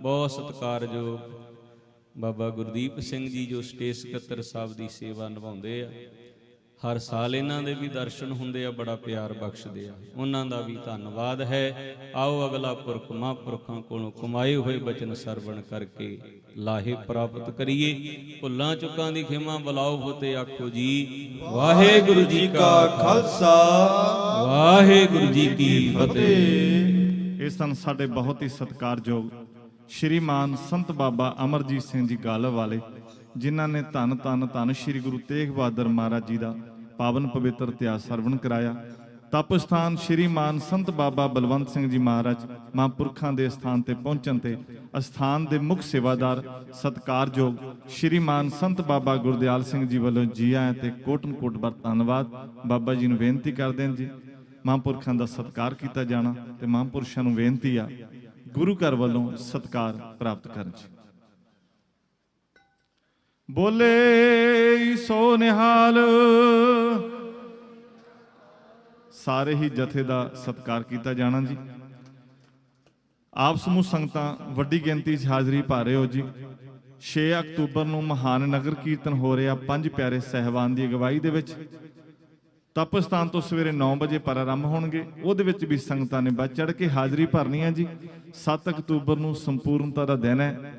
ਬਹੁਤ ਸਤਿਕਾਰਯੋਗ ਬਾਬਾ ਗੁਰਦੀਪ ਸਿੰਘ ਜੀ ਜੋ ਸਟੇਜ ਸਕੱਤਰ ਸਾਹਿਬ ਦੀ ਸੇਵਾ ਨਿਭਾਉਂਦੇ ਆ। ਹਰ ਸਾਲ ਇਹਨਾਂ ਦੇ ਵੀ ਦਰਸ਼ਨ ਹੁੰਦੇ ਆ, ਬੜਾ ਪਿਆਰ ਬਖਸ਼ਦੇ ਆ। ਉਹਨਾਂ ਦਾ ਵੀ ਧੰਨਵਾਦ ਹੈ। ਆਓ ਅਗਲਾ ਪੁਰਖ ਮਹਾਂਪੁਰਖਾਂ ਕੋਲੋਂ ਕਮਾਏ ਹੋਏ ਬਚਨ ਸਰਵਣ ਕਰਕੇ ਲਾਹੇ ਪ੍ਰਾਪਤ ਕਰੀਏ। ਭੁੱਲਾਂ ਚੁੱਕਾਂ ਦੀ ਖਿਮਾ ਬੁਲਾਓ ਫਤਿਹ ਆਖੋ ਜੀ, ਵਾਹਿਗੁਰੂ ਜੀ ਕਾ ਖਾਲਸਾ। ਵਾਹਿਗੁਰੂ ਜੀ ਕੀ ਫਤਿਹ। ਇਹ ਸਨ ਸਾਡੇ ਬਹੁਤ ਹੀ ਸਤਿਕਾਰਯੋਗ ਸ਼੍ਰੀਮਾਨ ਸੰਤ ਬਾਬਾ ਅਮਰਜੀਤ ਸਿੰਘ ਜੀ ਗਾਲਵ ਵਾਲੇ, ਜਿਨ੍ਹਾਂ ਨੇ ਧੰਨ ਧੰਨ ਧੰਨ ਸ਼੍ਰੀ ਗੁਰੂ ਤੇਗ ਬਹਾਦਰ ਮਹਾਰਾਜ ਜੀ ਦਾ ਪਾਵਨ ਪਵਿੱਤਰ ਇਤਿਹਾਸ ਸਰਵਣ ਕਰਾਇਆ। ਤਪ ਸਥਾਨ ਸ਼੍ਰੀਮਾਨ ਸੰਤ ਬਾਬਾ ਬਲਵੰਤ ਸਿੰਘ ਜੀ ਮਹਾਰਾਜ ਮਹਾਂਪੁਰਖਾਂ ਦੇ ਸਥਾਨ ਤੇ ਪਹੁੰਚਣ ਤੇ ਅਸਥਾਨ ਦੇ ਮੁੱਖ ਸੇਵਾਦਾਰ ਸਤਿਕਾਰਯੋਗ ਸ਼੍ਰੀਮਾਨ ਸੰਤ ਬਾਬਾ ਗੁਰਦਿਆਲ ਸਿੰਘ ਜੀ ਵੱਲੋਂ ਜੀ ਆਇਆਂ ਤੇ ਕੋਟਨ ਕੋਟ ਬਰ ਧੰਨਵਾਦ। ਬਾਬਾ ਜੀ ਨੂੰ ਬੇਨਤੀ ਕਰਦੇ ਹਾਂ ਜੀ, ਮਹਾਂਪੁਰਖਾਂ ਦਾ ਸਤਿਕਾਰ ਕੀਤਾ ਜਾਣਾ ਤੇ ਮਹਾਂਪੁਰਸ਼ਾਂ ਨੂੰ ਬੇਨਤੀ ਆ ਗੁਰੂ ਘਰ ਵੱਲੋਂ ਸਤਿਕਾਰ ਪ੍ਰਾਪਤ ਕਰਨ ਜੀ ਬੋਲੇ ਸੋ ਨਿਹਾਲ। ਸਾਰੇ ਹੀ ਜਥੇ ਦਾ ਸਤਿਕਾਰ ਕੀਤਾ ਜਾਣਾ ਜੀ। ਆਪ ਸਮੂਹ ਸੰਗਤਾਂ ਵੱਡੀ ਗਿਣਤੀ 'ਚ ਹਾਜ਼ਰੀ ਭਰ ਰਹੇ ਹੋ ਜੀ। 6 ਅਕਤੂਬਰ ਨੂੰ ਮਹਾਨ ਨਗਰ ਕੀਰਤਨ ਹੋ ਰਿਹਾ ਪੰਜ ਪਿਆਰੇ ਸਹਿਬਾਨ ਦੀ ਅਗਵਾਈ ਦੇ ਵਿੱਚ। ਤਪ ਤਪਸਥਾਨ ਤੋਂ ਸਵੇਰੇ 9 ਵਜੇ ਪ੍ਰਾਰੰਭ ਹੋਣਗੇ। ਉਹਦੇ ਵਿੱਚ ਵੀ ਸੰਗਤਾਂ ਨੇ ਵੱਧ ਚੜ ਕੇ ਹਾਜ਼ਰੀ ਭਰਨੀ ਹੈ ਜੀ। 7 ਅਕਤੂਬਰ ਨੂੰ ਸੰਪੂਰਨਤਾ ਦਾ ਦਿਨ ਹੈ।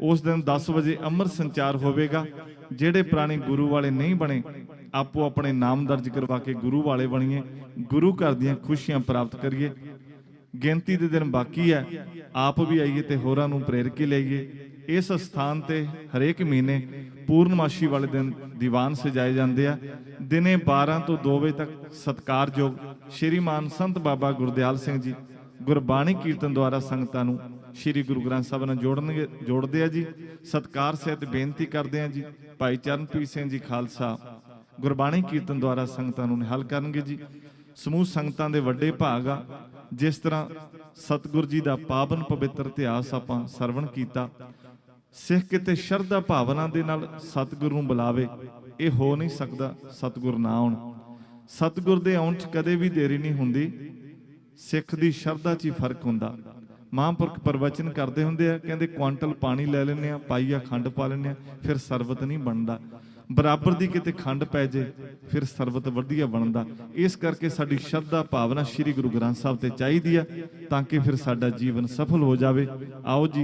ਉਸ ਦਿਨ 10 ਵਜੇ ਅੰਮ੍ਰਿਤ ਸੰਚਾਰ ਹੋਵੇਗਾ। ਜਿਹੜੇ ਪ੍ਰਾਣੀ ਗੁਰੂ ਵਾਲੇ ਨਹੀਂ ਬਣੇ, ਆਪੋ ਆਪਣੇ ਨਾਮ ਦਰਜ ਕਰਵਾ ਕੇ ਗੁਰੂ ਵਾਲੇ ਬਣੀਏ। ਗੁਰੂ ਘਰ ਦੀਆਂ ਖੁਸ਼ੀਆਂ ਪ੍ਰਾਪਤ ਕਰੀਏ। ਗਿਣਤੀ ਦੇ ਦਿਨ ਬਾਕੀ ਹੈ। ਆਪ ਵੀ ਆਈਏ ਤੇ ਹੋਰਾਂ ਨੂੰ ਪ੍ਰੇਰ ਕੇ ਲਈਏ। ਇਸ ਸਥਾਨ ਤੇ ਹਰੇਕ ਮਹੀਨੇ ਪੂਰਨਮਾਸ਼ੀ ਵਾਲੇ ਦਿਨ ਦੀਵਾਨ ਸਜਾਏ ਜਾਂਦੇ ਆ। ਦਿਨੇ 12 ਤੋਂ 2 ਵਜੇ ਤੱਕ ਸਤਕਾਰਯੋਗ ਸ਼੍ਰੀਮਾਨ ਸੰਤ ਬਾਬਾ ਗੁਰਦਿਆਲ ਸਿੰਘ ਜੀ ਗੁਰਬਾਣੀ ਕੀਰਤਨ ਦੁਆਰਾ ਸੰਗਤਾਂ ਨੂੰ ਸ਼੍ਰੀ ਗੁਰੂ ਗ੍ਰੰਥ ਸਾਹਿਬ ਨਾਲ ਜੋੜਨਗੇ, ਜੋੜਦੇ ਆ ਜੀ। ਸਤਕਾਰ ਸਹਿਤ ਬੇਨਤੀ ਕਰਦੇ ਆ ਜੀ। ਭਾਈ ਚਰਨਪ੍ਰੀਤ ਸਿੰਘ ਜੀ ਖਾਲਸਾ ਗੁਰਬਾਣੀ ਕੀਰਤਨ ਦੁਆਰਾ ਸੰਗਤਾਂ ਨੂੰ ਨਿਹਾਲ ਕਰਨਗੇ ਜੀ। ਸਮੂਹ ਸੰਗਤਾਂ ਦੇ ਵੱਡੇ ਭਾਗ ਆ। ਜਿਸ ਤਰ੍ਹਾਂ ਸਤਿਗੁਰ ਜੀ ਦਾ ਪਾਵਨ ਪਵਿੱਤਰ ਇਤਿਹਾਸ ਆਪਾਂ ਸਰਵਣ ਕੀਤਾ, ਸਿੱਖ ਕਿਤੇ ਸ਼ਰਧਾ ਭਾਵਨਾ ਦੇ ਨਾਲ ਸਤਿਗੁਰੂ ਨੂੰ ਬੁਲਾਵੇ ਇਹ ਹੋ ਨਹੀਂ ਸਕਦਾ ਸਤਿਗੁਰ ਨਾ ਆਉਣ। ਸਤਿਗੁਰ ਦੇ ਆਉਣ 'ਚ ਕਦੇ ਵੀ ਦੇਰੀ ਨਹੀਂ ਹੁੰਦੀ। ਸਿੱਖ ਦੀ ਸ਼ਰਧਾ 'ਚ ਹੀ ਫ਼ਰਕ ਹੁੰਦਾ। ਮਹਾਂਪੁਰਖ ਪ੍ਰਵਚਨ ਕਰਦੇ ਹੁੰਦੇ ਆ, ਕਹਿੰਦੇ ਕੁਆਂਟਲ ਪਾਣੀ ਲੈ ਲੈਂਦੇ ਆ, ਪਾਈਆ ਖੰਡ ਪਾ ਲੈਂਦੇ ਆ, ਫਿਰ ਸਰਬਤ ਨਹੀਂ ਬਣਦਾ। ਬਰਾਬਰ ਦੀ ਕਿਤੇ ਖੰਡ ਪੈ ਜੇ, ਫਿਰ ਸਰਬਤ ਵਧੀਆ ਬਣਦਾ। ਇਸ ਕਰਕੇ ਸਾਡੀ ਸ਼ਰਧਾ ਭਾਵਨਾ ਸ੍ਰੀ ਗੁਰੂ ਗ੍ਰੰਥ ਸਾਹਿਬ ਤੇ ਚਾਹੀਦੀ ਆ, ਤਾਂ ਕਿ ਫਿਰ ਸਾਡਾ ਜੀਵਨ ਸਫਲ ਹੋ ਜਾਵੇ। ਆਓ ਜੀ।